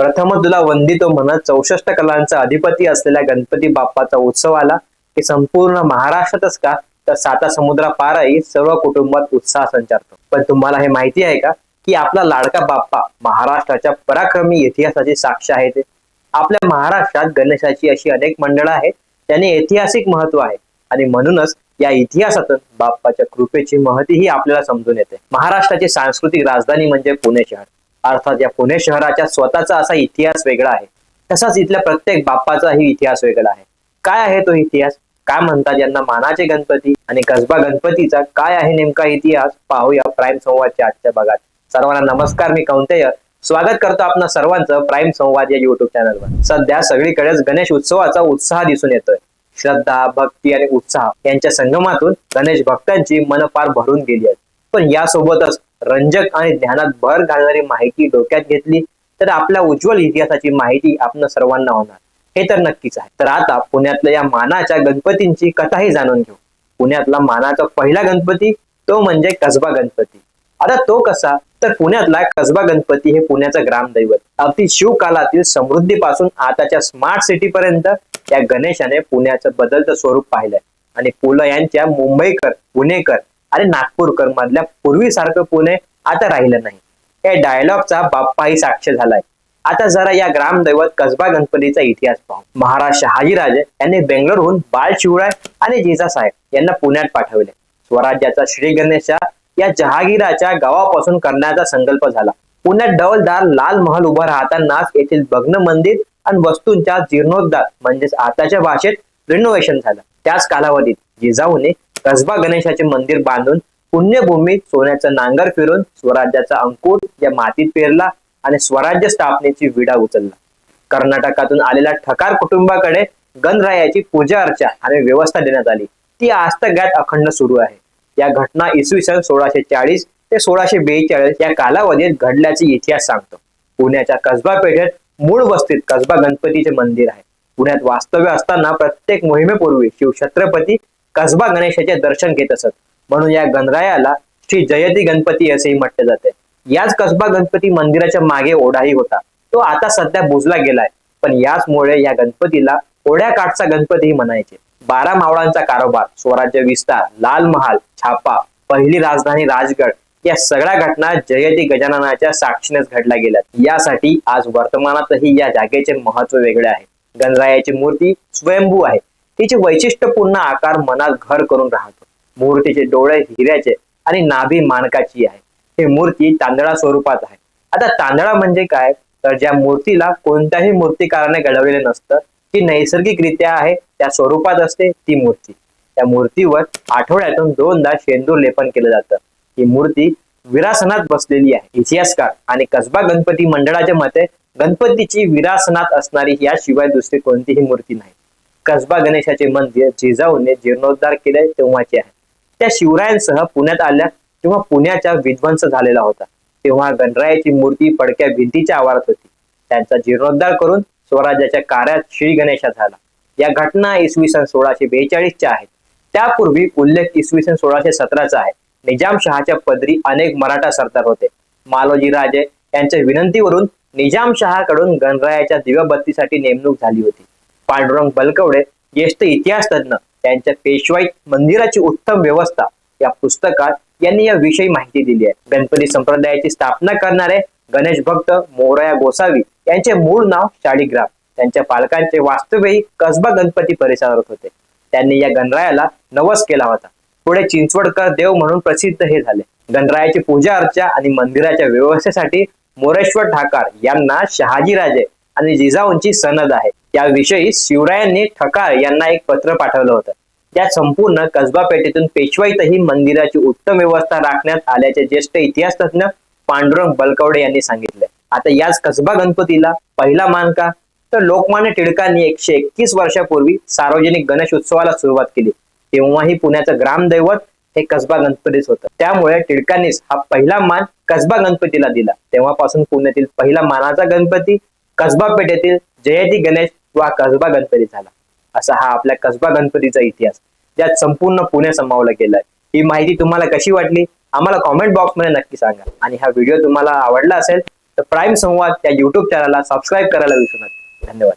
प्रथम तुला वंदितो म्हणत चौसष्ट कलांचा अधिपती असलेल्या गणपती बाप्पाचा उत्सव आला. की संपूर्ण महाराष्ट्रातच का? तर साता समुद्रापारही सर्व कुटुंबात उत्साह संचारतो. पण तुम्हाला हे माहिती आहे का? की आपला लाडका बाप्पा महाराष्ट्राच्या पराक्रमी इतिहासाची साक्ष आहे ते आपल्या महाराष्ट्रात गणेशाची अशी अनेक मंडळं आहेत. त्यांनी ऐतिहासिक महत्त्व आहे. आणि म्हणूनच या इतिहासातून बाप्पाच्या कृपेची महतीही आपल्याला समजून येते. महाराष्ट्राची सांस्कृतिक राजधानी म्हणजे पुणे शहर. अर्थात या पुणे शहराच्या स्वतःचा असा इतिहास वेगळा आहे. तसाच इथल्या प्रत्येक बाप्पाचाही इतिहास वेगळा आहे. काय आहे तो इतिहास? काय म्हणतात यांना मानाचे गणपती आणि कसबा गणपतीचा? काय आहे नेमका इतिहास? पाहूया प्राईम संवादच्या आजच्या भागात. सर्वांना नमस्कार मी कौंतेय. स्वागत करतो आपणा सर्वांचं प्राईम संवाद या युट्यूब चॅनलवर सध्या सगळीकडेच गणेश उत्सवाचा उत्साह दिसून येतोय. श्रद्धा भक्ती आणि उत्साह यांच्या संगमातून गणेश भक्तांची मन फार भरून गेली आहेत पण यासोबतच रंजक आणि ध्यानात भर घालणारी माहिती डोक्यात घेतली तर आपल्या उज्ज्वल इतिहासाची माहिती आपण सर्वांना होणार. हे तर नक्कीच आहे. तर आता पुण्यातल्या या मानाच्या गणपतींची कथाही जाणून घेऊ. पुण्यातला मानाचा पहिला गणपती तो म्हणजे कसबा गणपती. आता तो कसा? तर पुण्यातला कसबा गणपती हे पुण्याचं ग्रामदैवत. अगदी शिवकालातील समृद्धीपासून आताच्या स्मार्ट सिटी पर्यंत या गणेशाने पुण्याचं बदलतं स्वरूप पाहिलंय. आणि पुलं यांच्या मुंबईकर पुणेकर आणि नागपूरकर मधल्या पूर्वीसारखं पुणे आता राहिलं नाही. या डायलॉगचा बाप्पाही साक्ष झालाय. आता जरा या ग्रामदैवत कसबा गणपतीचा इतिहास पाहू. महाराज शहाजीराजे यांनी बेंगलोरहून बाळ शिवराय आणि जिजासाहेब यांना पुण्यात पाठवले. स्वराज्याचा श्री गणेशा या जहागीराच्या गावापासून करण्याचा संकल्प झाला. पुण्यात डवलदार लाल महल उभा राहतानाच येथील भग्न मंदिर आणि वस्तूंच्या जीर्णोद्धार म्हणजेच आताच्या भाषेत रिनोव्हेशन झालं. त्याच कालावधीत जिजाऊने कसबा गणेशाचे मंदिर बांधून पुण्यभूमीत सोन्याचा नांगर फिरून स्वराज्याचा अंकुर या मातीत पेरला आणि स्वराज्य स्थापनेची विडा उचलला. कर्नाटकातून आलेल्या ठकार कुटुंबाकडे गणरायाची पूजा अर्चा आणि व्यवस्था देण्यात आली. ती आजतगायत अखंड सुरू आहे. या घटना इसवी सन सोळाशे चाळीस ते सोळाशे बेचाळीस या कालावधीत घडल्याचे इतिहास सांगतो. पुण्याच्या कसबा पेठेत मूळ वस्तीत कसबा गणपतीचे मंदिर आहे. पुण्यात वास्तव्य असताना प्रत्येक मोहिमेपूर्वी शिवछत्रपती कसबा गणेशाचे दर्शन घेत असत. म्हणून या गणरायाला श्री जयती गणपती असेही म्हटले जाते. याच कसबा गणपती मंदिराच्या मागे ओढाही होता. तो आता सध्या बुजला गेलाय. पण याचमुळे या गणपतीला ओढ्या काठचा गणपतीही म्हणायचे. बारा मावळांचा कारोबार स्वराज्य विस्तार लाल महाल छापा पहिली राजधानी राजगड या सगळ्या घटना जयती गजाननाच्या साक्षीनेच घडल्या गेल्या यासाठी आज वर्तमानातही या जागेचे महत्त्व वेगळे आहे. गणरायाची मूर्ती स्वयंभू आहे. तिचे वैशिष्ट्यपूर्ण आकार मनात घर करून राहतो. मूर्तीचे डोळे हिऱ्याचे आणि नाभी मानकाची आहे. ही मूर्ती तांदळा स्वरूपात आहे. आता तांदळा म्हणजे काय? तर ज्या मूर्तीला कोणत्याही मूर्तीकाराने घडवलेले नसतं ती नैसर्गिकरित्या आहे त्या स्वरूपात असते ती मूर्ती. त्या मूर्तीवर आठवड्यातून दोनदा शेंदूर लेपन केलं जातं. ही मूर्ती विरासनात बसलेली आहे. इतिहासकार आणि कसबा गणपती मंडळाच्या मते गणपतीची विरासनात असणारी याशिवाय दुसरी कोणतीही मूर्ती नाही. कसबा गणेशाचे मंदिर जिजाऊने जीर्णोद्धार केले तेव्हाचे आहे त्या शिवरायांसह पुण्यात आल्या तेव्हा पुण्याचा विध्वंस झालेला होता. तेव्हा गणरायाची मूर्ती पडक्या भिंतीच्या आवारात होती. त्यांचा जीर्णोद्धार करून स्वराज्याच्या कार्यात श्री गणेशा झाला. या घटना इसवी सन सोळाशे बेचाळीसच्या आहेत. त्यापूर्वी उल्लेख इसवी सन सोळाशे सतराचा आहे. निजामशहाच्या पदरी अनेक मराठा सरदार होते. मालोजी राजे यांच्या विनंतीवरून निजामशहाकडून गणरायाच्या दिव्याबत्तीसाठी नेमणूक झाली होती. पांडुरंग बलकवडे ज्येष्ठ इतिहास तज्ञ त्यांच्या पेशवाई मंदिराची उत्तम व्यवस्था या पुस्तकात यांनी या विषयी माहिती दिली आहे. गणपती संप्रदायाची स्थापना करणारे गणेश भक्त मोरया गोसावी यांचे मूळ नाव शाळीग्राम त्यांच्या पालकांचे वास्तव्यही कसबा गणपती परिसरात होते. त्यांनी या गणरायाला नवस केला होता. पुढे चिंचवडकर देव म्हणून प्रसिद्ध हे झाले. गणरायाची पूजा अर्चा आणि मंदिराच्या व्यवस्थेसाठी मोरेश्वर ठाकार यांना शहाजीराजे आणि जिजाऊंची सनद आहे. याविषयी शिवरायांनी ठकार यांना एक पत्र पाठवलं होतं. त्यात संपूर्ण कसबा पेठेतून पेशवाईतही मंदिराची उत्तम व्यवस्था राखण्यात आल्याचे ज्येष्ठ इतिहास तज्ञ पांडुरंग बलकवडे यांनी सांगितले. आता याच कसबा गणपतीला पहिला मान का? तर लोकमान्य टिळकांनी एकशे एकतीस वर्षापूर्वी सार्वजनिक गणेश उत्सवाला सुरुवात केली. तेव्हाही पुण्याचं ग्रामदैवत हे कसबा गणपतीच होतं. त्यामुळे टिळकांनीच हा पहिला मान कसबा गणपतीला दिला. तेव्हापासून पुण्यातील पहिला मानाचा गणपती कसबा पेठेतील जयती गणेश वा कसबा गणपती झाला. असा हा आपल्या कसबा गणपतीचा इतिहास. ज्यात संपूर्ण पुणे समावला गेलाय. ही माहिती तुम्हाला कशी वाटली? आम्हाला कॉमेंट बॉक्समध्ये नक्की सांगा. आणि हा व्हिडिओ तुम्हाला आवडला असेल तर प्राईम संवाद या युट्यूब चॅनलला सबस्क्राईब करायला विसरू नका. धन्यवाद.